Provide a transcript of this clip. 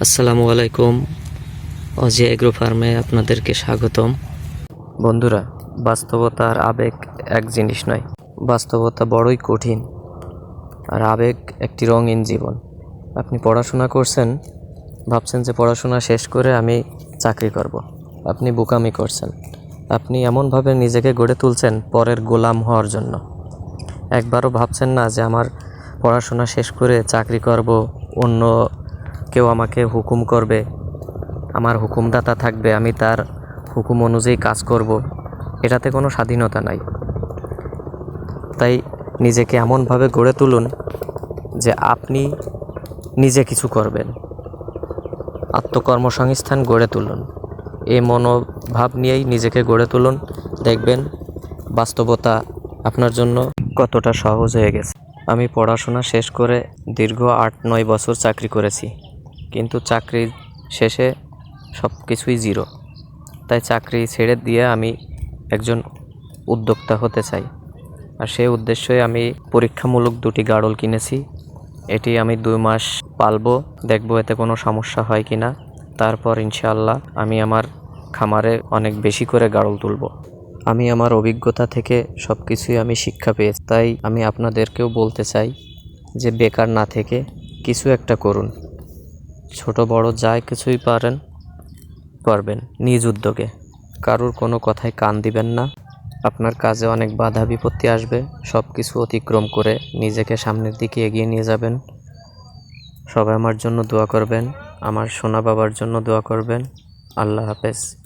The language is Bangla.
আসসালামু আলাইকুম। অজি এগ্রো ফার্মে আপনাদেরকে স্বাগতম। বন্ধুরা বাস্তবতা আর আবেগ এক জিনিস নয়, বাস্তবতা বড়ই কঠিন। আর আবেগ একটি রঙিন জীবন। আপনি পড়াশোনা করছেন, ভাবছেন যে পড়াশোনা শেষ করে আমি চাকরি করব। আপনি বোকামি করছেন। আপনি এমনভাবে নিজেকে গড়ে তুলছেন পরের গোলাম হওয়ার জন্য। একবারও ভাবছেন না যে আমার পড়াশোনা শেষ করে চাকরি করব অন্য কেউ আমাকে হুকুম করবে, আমার হুকুমদাতা থাকবে, আমি তার হুকুম অনুযায়ী কাজ করব, এটাতে কোনো স্বাধীনতা নাই। তাই নিজেকে এমনভাবে গড়ে তুলুন যে আপনি নিজে কিছু করবেন। আত্মকর্মসংস্থান গড়ে তুলুন। এই মনোভাব নিয়েই নিজেকে গড়ে তুলুন। দেখবেন বাস্তবতা আপনার জন্য কতটা সহজ হয়ে গেছে। আমি পড়াশোনা শেষ করে দীর্ঘ আট নয় বছর চাকরি করেছি। কিন্তু চাকরি শেষে সব কিছুই জিরো। তাই চাকরি ছেড়ে দিয়ে আমি একজন উদ্যোক্তা হতে চাই। আর সেই উদ্দেশ্যে আমি পরীক্ষামূলক দুটি গাড়ল কিনেছি। এটি আমি দুই মাস পালবো, দেখব এতে কোনো সমস্যা হয় কি না তারপর ইনশাআল্লাহ আমি আমার খামারে অনেক বেশি করে গাড়ল তুলব। আমি আমার অভিজ্ঞতা থেকে সব কিছুই আমি শিক্ষা পেয়েছি। তাই আমি আপনাদেরকেও বলতে চাই যে বেকার না থেকে কিছু একটা করুন। ছোট বড় যাই কিছুই পারেন করবেন নিজ উদ্যোগে। কারুর কোনো কথায় কান দিবেন না। আপনার কাজে অনেক বাধা বিপত্তি আসবে সব কিছু অতিক্রম করে নিজেকে সামনের দিকে এগিয়ে নিয়ে যাবেন। সবাই আমার জন্য দোয়া করবেন, আমার সোনা বাবার জন্য দোয়া করবেন। আল্লাহ হাফেজ।